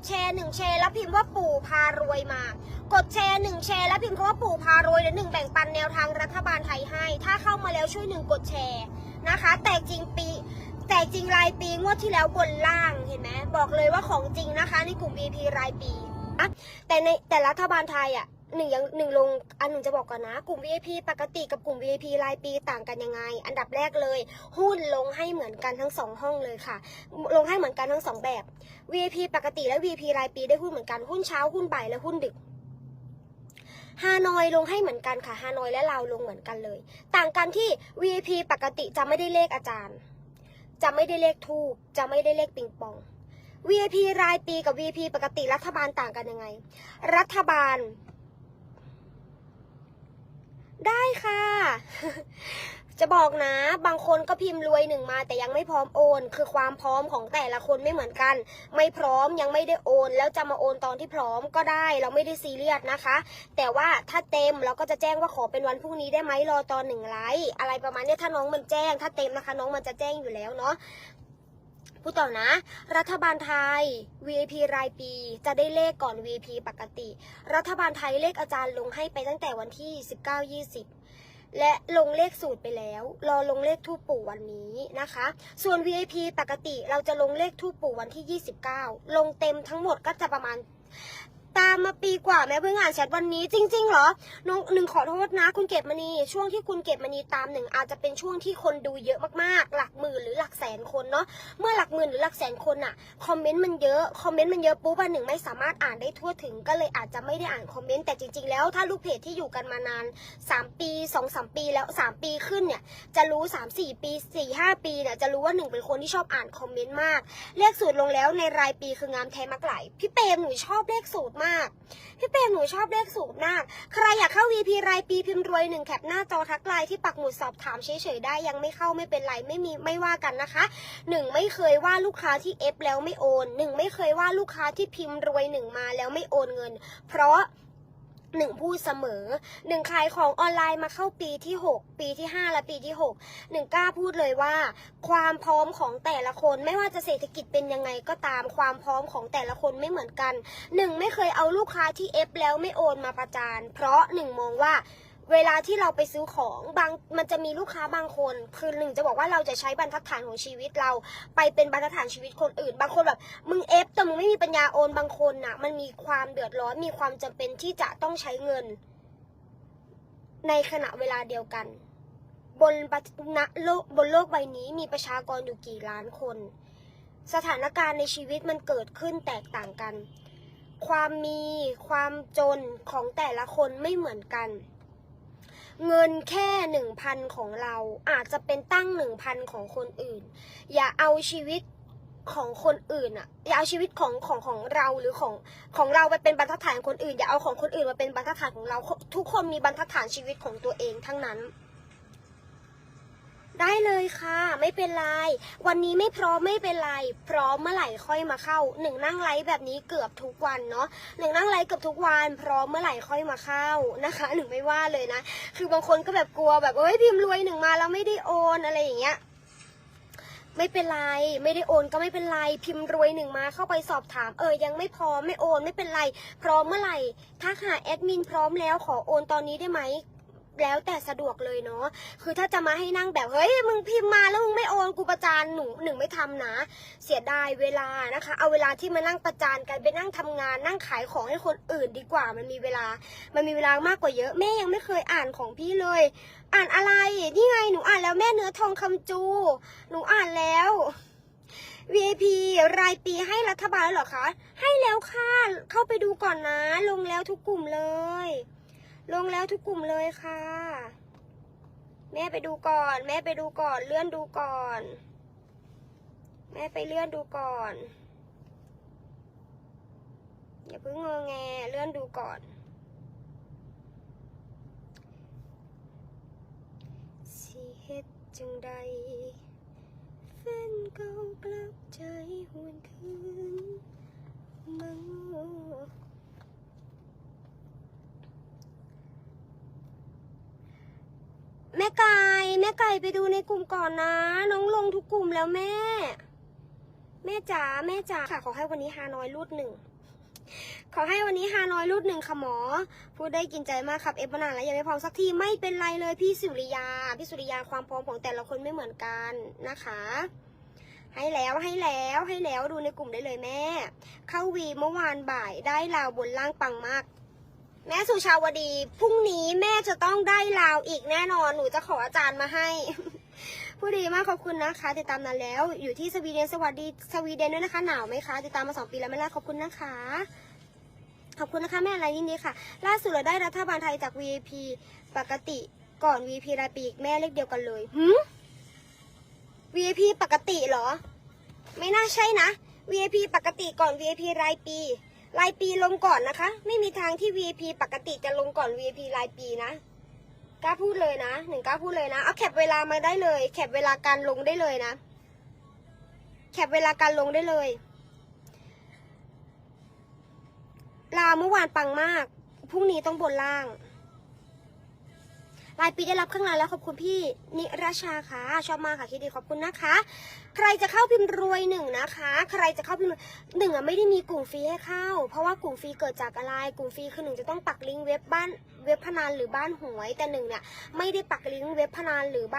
ดแชร์หนึ่งแชร์แล้วพิมพ์ว่าปู่พารวยมา กดแชร์หนึ่งแชร์แล้วพิมพ์คำว่าปู่พารวยหรือหนึ่งแบ่งปันแนวทางรัฐบาลไทยให้ ถ้าเข้ามาแล้วช่วยหนึ่งกดแชร์นะคะ แต่จริงปี แต่จริงรายปีงวดที่แล้วบนล่างเห็นไหมบอกเลยว่าของจริงนะคะ ในกลุ่ม BP รายปีอะแต่ในแต่รัฐบาลไทยอะ หนึ่งยังหนึ่งลงอันหนึ่งจะบอกก่อนนะ กลุ่ม VIP ปกติกับกลุ่ม VIP รายปีต่างกันยังไง อันดับแรกเลย หุ้นลงให้เหมือนกันทั้งสองห้องเลยค่ะ ลงให้เหมือนกันทั้งสองแบบ VIP ปกติและ VIP รายปีได้หุ้นเหมือนกันหุ้นเช้าหุ้นบ่ายและหุ้นดึกฮานอยลงให้เหมือนกันค่ะฮานอยและเราวลงเหมือนกันเลย ต่างกันที่ VIP ปกติจะไม่ได้เลขอาจารย์ จะไม่ได้เลขทูบจะไม่ได้เลขปิงปอง VIP รายปีกับ VIP ปกติรัฐบาลต่างกันยังไง รัฐบาล ได้ค่ะ จะบอกนะ บางคนก็พิมพ์รวยหนึ่งมา แต่ยังไม่พร้อมโอน คือความพร้อมของแต่ละคนไม่เหมือนกัน ไม่พร้อมยังไม่ได้โอน แล้วจะมาโอนตอนที่พร้อมก็ได้เราไม่ได้ซีเรียสนะคะ แต่ว่าถ้าเต็มเราก็จะแจ้งว่าขอเป็นวันพรุ่งนี้ได้ไหมรอตอนหนึ่งไลฟ์อะไรประมาณนี้ถ้าน้องมันแจ้ง ถ้าเต็มนะคะ น้องมันจะแจ้งอยู่แล้วเนาะ พูดต่อนะ รัฐบาลไทย VIP รายปี จะได้เลขก่อน VIP ปกติ รัฐบาลไทยเลขอาจารย์ลงให้ไปตั้งแต่วันที่ 19-20 และลงเลขสูตรไปแล้ว รอลงเลขทูปปู่วันนี้นะคะ ส่วน VIP ปกติเราจะลงเลขทูปปู่วันที่ 29 ลงเต็มทั้งหมดก็จะประมาณ ตามมาปีกว่าแม่เพิ่งอ่านแชทวันนี้จริง ๆ เหรอน้องหนึ่งขอโทษนะ คุณเก็บมณีช่วงที่คุณเก็บมณีตามหนึ่งอาจจะเป็นช่วงที่คนดูเยอะมากๆ หลักหมื่นหรือหลักแสนคนเนาะเมื่อหลักหมื่นหรือหลักแสนคนอะคอมเมนต์มันเยอะคอมเมนต์มันเยอะปุ๊บอันหนึ่งไม่สามารถอ่านได้ทั่วถึงก็เลยอาจจะไม่ได้อ่านคอมเมนต์แต่จริง ๆ แล้วถ้าลูกเพจที่อยู่กันมานาน 3 ปี2 3ปีแล้ว 3 ปีขึ้นเนี่ยจะรู้ 3 4 ปี 4 5 ปีเนี่ยจะรู้ว่าหนึ่งเป็นคนที่ชอบอ่านคอมเมนต์มากเลขสูตรลงแล้วในรายปีคืองามแท้มักไหลพี่เปมหนูชอบเลขสูตรมาก พี่เปรมหนูชอบเลขสูบมาก ใครอยากเข้า VP รายปีพิมพ์รวยหนึ่งแคปหน้าจอทักไลน์ที่ปักหมุดสอบถามเฉยๆได้ยังไม่เข้าไม่เป็นไรไม่มีไม่ว่ากันนะคะหนึ่งไม่เคยว่าลูกค้าที่เอฟแล้วไม่โอนหนึ่งไม่เคยว่าลูกค้าที่พิมพ์รวยหนึ่งมาแล้วไม่โอนเงิน เพราะ หนึ่งพูดเสมอหนึ่งขายของออนไลน์มาเข้าปีที่ 6 ปีที่ 5 และปีที่6หนึ่งกล้าพูดเลยว่า ความพร้อมของแต่ละคนไม่ว่าจะเศรษฐกิจเป็นยังไงก็ตามความพร้อมของแต่ละคนไม่เหมือนกันหนึ่งไม่เคยเอาลูกค้าที่เอฟแล้วไม่โอนมาประจาน เพราะหนึ่งมองว่า เวลาที่เราไปซื้อของบางมันจะมีลูกค้าบางคนคือหนึ่งจะบอกว่าเราจะใช้บรรทัดฐานของชีวิตเรา ไปเป็นบรรทัดฐานชีวิตคนอื่น บางคนแบบมึงเอฟแต่มึงไม่มีปัญญาโอนบางคนน่ะ มันมีความเดือดร้อนมีความจำเป็นที่จะต้องใช้เงิน ในขณะเวลาเดียวกัน บนประณโลกบนโลกใบนี้มีประชากรอยู่กี่ล้านคน สถานการณ์ในชีวิตมันเกิดขึ้นแตกต่างกัน ความมีความจนของแต่ละคนไม่เหมือนกัน เงินแค่หนึ่งพันของเราอาจจะเป็นตั้งหนึ่งพันของคนอื่น อย่าเอาชีวิตของคนอื่นอะอย่าเอาชีวิตของของของเราหรือของของเราไปเป็นบรรทัดฐานคนอื่น อย่าเอาของคนอื่นมาเป็นบรรทัดฐานของเรา ทุกคนมีบรรทัดฐานชีวิตของตัวเองทั้งนั้น ได้เลยค่ะ ไม่เป็นไร วันนี้ไม่พร้อมไม่เป็นไร พร้อมเมื่อไหร่ค่อยมาเข้าหนึ่งนั่งไลฟ์แบบนี้เกือบทุกวันเนาะหนึ่งนั่งไลฟ์เกือบทุกวัน พร้อมเมื่อไหร่ค่อยมาเข้านะคะหนึ่งไม่ว่าเลยนะ คือบางคนก็แบบกลัวแบบเอ้ยพิมพ์รวยหนึ่งมาแล้วไม่ได้โอนอะไรอย่างเงี้ยไม่เป็นไร ไม่ได้โอนก็ไม่เป็นไร พิมพ์รวยหนึ่งมาเข้าไปสอบถามเออยังไม่พร้อมไม่โอนไม่เป็นไร พร้อมเมื่อไหร่ถ้าหาแอดมินพร้อมแล้วขอโอนตอนนี้ได้ไหม แล้วแต่สะดวกเลยเนาะคือถ้าจะมาให้นั่งแบบเฮ้ยมึงพิมพ์มาแล้วมึงไม่โอนกูประจานหนูหนึ่งไม่ทำนะ เสียดายเวลานะคะ เอาเวลาที่มานั่งประจานกันไปนั่งทำงาน นั่งขายของให้คนอื่นดีกว่า มันมีเวลา มันมีเวลามากกว่าเยอะแม่ยังไม่เคยอ่านของพี่เลย อ่านอะไรนี่ไงหนูอ่านแล้วแม่เนื้อทองคำจู หนูอ่านแล้ว VIP รายปีให้รัฐบาลเหรอคะ ให้แล้วค่ะ เข้าไปดูก่อนนะ ลงแล้วทุกกลุ่มเลย ลงแล้วทุกกลุ่มเลยค่ะ แม่ไปดูก่อน แม่ไปดูก่อน เลื่อนดูก่อน แม่ไปเลื่อนดูก่อนอย่าเพิ่งงอแงเลื่อนดูก่อนสิเฮ็ดจังใดแฟนเก่ากลับใจหวนคืนมาแม่ ไก่แม่ไก่ไปดูในกลุ่มก่อนนะ น้องลงทุกกลุ่มแล้วแม่ แม่จ๋าแม่จ๋าค่ะ ขอให้วันนี้ฮานอยรูดหนึ่งขอให้วันนี้ฮานอยรูดหนึ่งค่ะหมอ พูดได้กินใจมากครับเอฟมานานแล้วยังไม่พร้อมสักทีไม่เป็นไรเลยพี่สุริยา พี่สุริยาความพร้อมของแต่ละคนไม่เหมือนกันนะคะ ให้แล้วให้แล้วให้แล้วดูในกลุ่มได้เลยแม่ เข้าวีเมื่อวานบ่ายได้ลาวบนล่างปังมาก แม่สุชาวดี พรุ่งนี้แม่จะต้องได้ลาวอีกแน่นอน หนูจะขออาจารย์มาให้ ผู้ดีมากขอบคุณนะคะ ติดตามนานแล้ว อยู่ที่สวีเดนสวัสดีสวีเดนด้วยนะคะ หนาวไหมคะ ติดตามมาสองปีแล้วไม่ล่าขอบคุณนะคะ ขอบคุณนะคะแม่อะไรยินดีค่ะ ล่าสุดเราได้รัฐบาลไทยจาก VIP ปกติก่อน VIP รายปีกแม่เลขเดียวกันเลยหืม VIP ปกติเหรอ ไม่น่าใช่นะ VIP ปกติก่อน VIP รายปี รายปีลงก่อนนะคะ ไม่มีทางที่ VIP ปกติจะลงก่อน VIP รายปีนะกล้าพูดเลยนะหนึ่งกล้าพูดเลยนะ เอาแคปเวลามาได้เลย แคปเวลาการลงได้เลยนะ แคปเวลาการลงได้เลยลาเมื่อวานปังมาก พรุ่งนี้ต้องบนล่าง ลายปีได้รับข้างในแล้วขอบคุณพี่นิราชาค่ะ ชอบมากค่ะคิดดีขอบคุณนะคะ ใครจะเข้าพิมพ์รวยหนึ่งนะคะ ใครจะเข้าพิมพ์หนึ่งอะไม่ได้มีกลุ่มฟรีให้เข้า เพราะว่ากลุ่มฟรีเกิดจากอะไร กลุ่มฟรีคือหนึ่งจะต้องปักลิงก์เว็บบ้านเว็บพนันหรือบ้านหวยแต่หนึ่งเนี่ยไม่ได้ปักลิงก์เว็บพนันหรือบ้าน